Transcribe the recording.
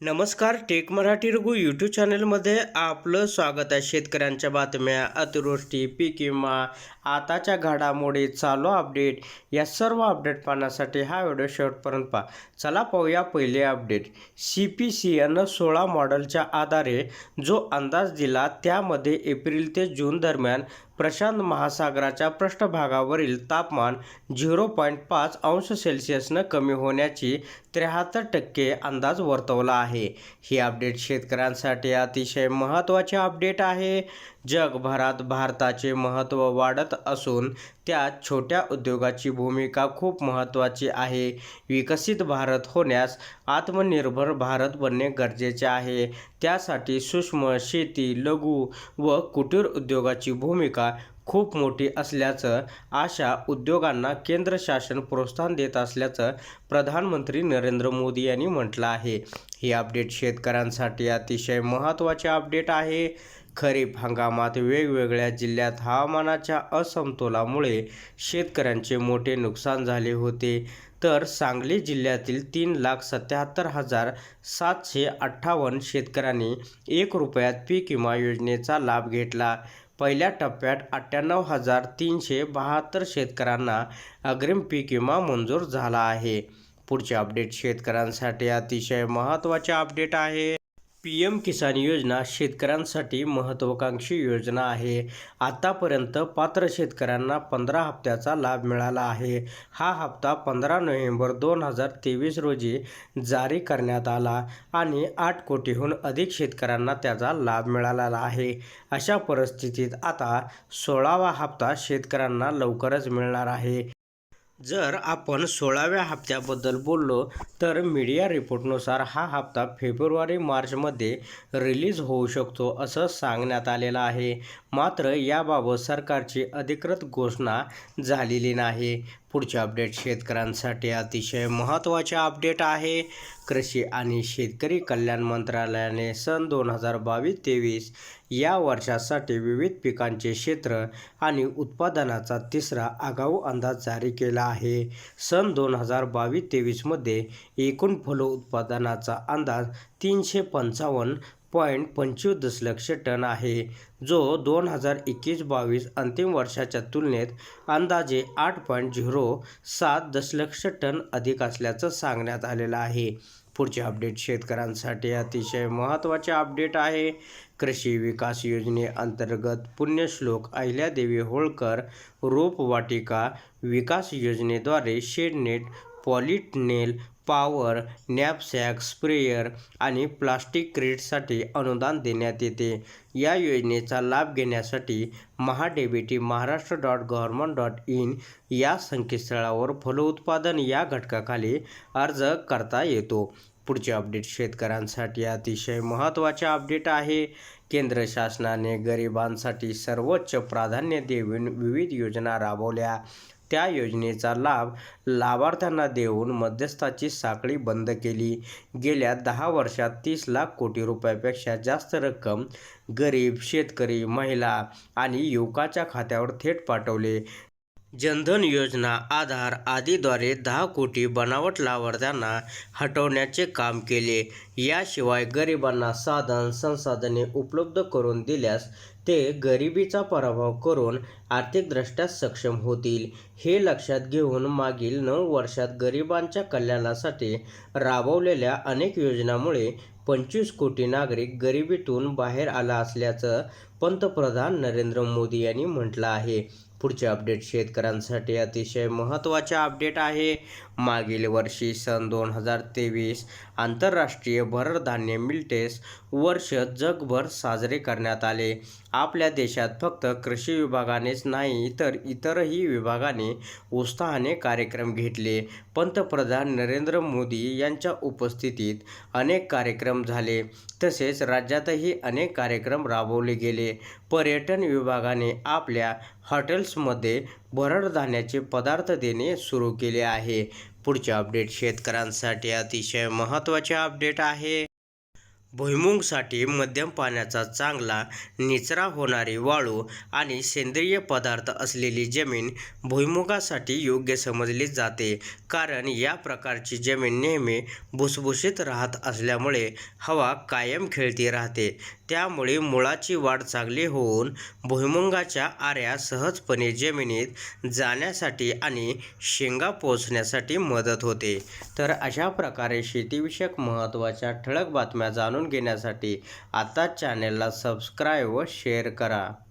नमस्कार take Marathi Raghu YouTube चॅनलमध्ये आपलं स्वागत आहे. शेतकऱ्यांच्या बातम्या अतिवृष्टी पीक विमा आताच्या घडामोडी चालू अपडेट या सर्व अपडेट पाहण्यासाठी हा व्हिडिओ शेवटपर्यंत पहा. चला पाहूया पहिले update. C P C N सोळा मॉडेलच्या आधारे जो अंदाज दिला त्यामध्ये एप्रिल ते जून दरम्यान प्रशांत महासागराच्या पृष्ठभागावरील तापमान झिरो पॉईंट पाच अंश सेल्सिअसनं कमी होण्याची त्र्याहत्तर टक्के अंदाज वर्तवला आहे. आहे. ही अपडेट शेतकऱ्यांसाठी अतिशय महत्त्वाचे अपडेट आहे. जगभरात भारताचे महत्त्व वाढत असून त्यात छोट्या उद्योगाची भूमिका खूप महत्त्वाची आहे. विकसित भारत होण्यास आत्मनिर्भर भारत बनणे गरजेचे आहे. त्यासाठी सूक्ष्म शेती लघु व कुटीर उद्योगाची भूमिका खूप मोठी असल्याचं अशा उद्योगांना केंद्र शासन प्रोत्साहन देत असल्याचं प्रधानमंत्री नरेंद्र मोदी यांनी म्हटलं आहे. ही अपडेट शेतकऱ्यांसाठी अतिशय महत्त्वाचे अपडेट आहे. खरीप हंगामात वेगवेगळ्या जिल्ह्यात हवामानाच्या असमतोलामुळे शेतकऱ्यांचे मोठे नुकसान झाले होते. तर सांगली जिल्ह्यातील तीन लाख सत्याहत्तर हजार सातशे अठ्ठावन्न शेतकऱ्यांनी एक रुपयात पीक विमा योजनेचा लाभ घेतला. पहिल्या टप्प्यात अठ्ठ्याण्णव हजार तीनशे बहात्तर शेतकऱ्यांना अग्रिम पीक विमा मंजूर झाला आहे. पुढचे अपडेट शेतकऱ्यांसाठी अतिशय महत्त्वाचे अपडेट आहे. पी एम किसान योजना शेतकऱ्यांसाठी महत्त्वाकांक्षी योजना आहे. आतापर्यंत पात्र शेतकऱ्यांना पंधरा हप्त्याचा लाभ मिळाला आहे. हा हप्ता पंधरा नोव्हेंबर दोन हजार तेवीस रोजी जारी करण्यात आला आणि आठ कोटीहून अधिक शेतकऱ्यांना त्याचा लाभ मिळालेला आहे. अशा परिस्थितीत आता सोळावा हप्ता शेतकऱ्यांना लवकरच मिळणार आहे. जर आपण सोळाव्या हप्त्याबद्दल बोललो तर मीडिया रिपोर्टनुसार हा हप्ता फेब्रुवारी मार्चमध्ये रिलीज होऊ शकतो असं सांगण्यात आलेलं आहे. मात्र याबाबत सरकारची अधिकृत घोषणा झालेली नाही. पुढचे अपडेट शेतकऱ्यांसाठी अतिशय महत्त्वाचे अपडेट आहे. कृषी आणि शेतकरी कल्याण मंत्रालयाने सन दोन हजार बावीस तेवीस या वर्षासाठी विविध पिकांचे क्षेत्र आणि उत्पादनाचा तिसरा आगाऊ अंदाज जारी केला आहे. सन दोन हजार बावीस तेवीसमध्ये एकूण फलोत्पादनाचा अंदाज तीनशे पंचावन्न पॉईंट पंचवीस दशलक्ष टन आहे जो दोन हजार एकवीस बावीस अंतिम वर्षाच्या तुलनेत अंदाजे आठ पॉईंट झिरो सात दशलक्ष टन अधिक असल्याचं सांगण्यात आलेलं आहे. पुढचे अपडेट शेतकऱ्यांसाठी अतिशय महत्त्वाचे अपडेट आहे. कृषी विकास योजनेअंतर्गत पुण्यश्लोक अहिल्यादेवी होळकर रोपवाटिका विकास योजनेद्वारे shade net polytunnel power knapsack sprayer आणि प्लास्टिक क्रेटसाठी अनुदान देण्यात येते. या योजनेचा लाभ घेण्यासाठी MahaDBT Maharashtra dot government dot in या संकेतस्थळावर फलोत्पादन या घटकाखाली अर्ज करता येतो. पुढचे अपडेट शेतकऱ्यांसाठी अतिशय महत्त्वाचे अपडेट आहे. केंद्र शासनाने गरिबांसाठी सर्वोच्च प्राधान्य देऊन विविध योजना राबवल्या. त्या योजनेचा लाभ लाभार्थ्यांना देऊन मध्यस्थाची साखळी बंद केली. गेल्या दहा वर्षात तीस लाख कोटी रुपयापेक्षा जास्त रक्कम गरीब शेतकरी महिला आणि युवकाच्या खात्यावर थेट पाठवले. जनधन योजना आधार आदीद्वारे दहा कोटी बनावट लाभार्थ्यांना हटवण्याचे काम केले. याशिवाय गरिबांना साधन संसाधने उपलब्ध करून दिल्यास ते गरिबीचा पराभव करून आर्थिकदृष्ट्या सक्षम होतील हे लक्षात घेऊन मागील नऊ वर्षात गरिबांच्या कल्याणासाठी राबवलेल्या अनेक योजनांमुळे पंचवीस कोटी नागरिक गरिबीतून बाहेर आला असल्याचं पंतप्रधान नरेंद्र मोदी यांनी म्हटलं आहे. पुढचे अपडेट शेतकऱ्यांसाठी अतिशय महत्त्वाचे अपडेट आहे. मागील वर्षी सन दोन हजार तेवीस आंतरराष्ट्रीय भरडधान्य मिल्टेस वर्ष जगभर साजरे करण्यात आले. आपल्या देशात फक्त कृषी विभागानेच नाही तर इतरही विभागाने उत्साहाने कार्यक्रम घेतले. पंतप्रधान नरेंद्र मोदी यांच्या उपस्थितीत अनेक कार्यक्रम झाले. तसेच राज्यातही अनेक कार्यक्रम राबवले गेले. पर्यटन विभागाने आपल्या हॉटेल्समध्ये भरड धान्याचे पदार्थ देणे सुरू केले आहे. पुढचे अपडेट शेतकऱ्यांसाठी अतिशय महत्त्वाचे अपडेट आहे. भुईमुगसाठी मध्यम पाण्याचा चांगला निचरा होणारी वाळू आणि सेंद्रिय पदार्थ असलेली जमीन भुईमुगासाठी योग्य समजली जाते. कारण या प्रकारची जमीन नेहमी भुसभुशीत राहत असल्यामुळे हवा कायम खेळती राहते. त्यामुळे मुळाची वाढ चांगली होऊन भुईमुगाच्या आऱ्या सहजपणे जमिनीत जाण्यासाठी आणि शेंगा पोचण्यासाठी मदत होते. तर अशा प्रकारे शेतीविषयक महत्त्वाच्या ठळक बातम्या जाणून जाणून घेण्यासाठी आता चॅनेलला सबस्क्राईब व शेअर करा.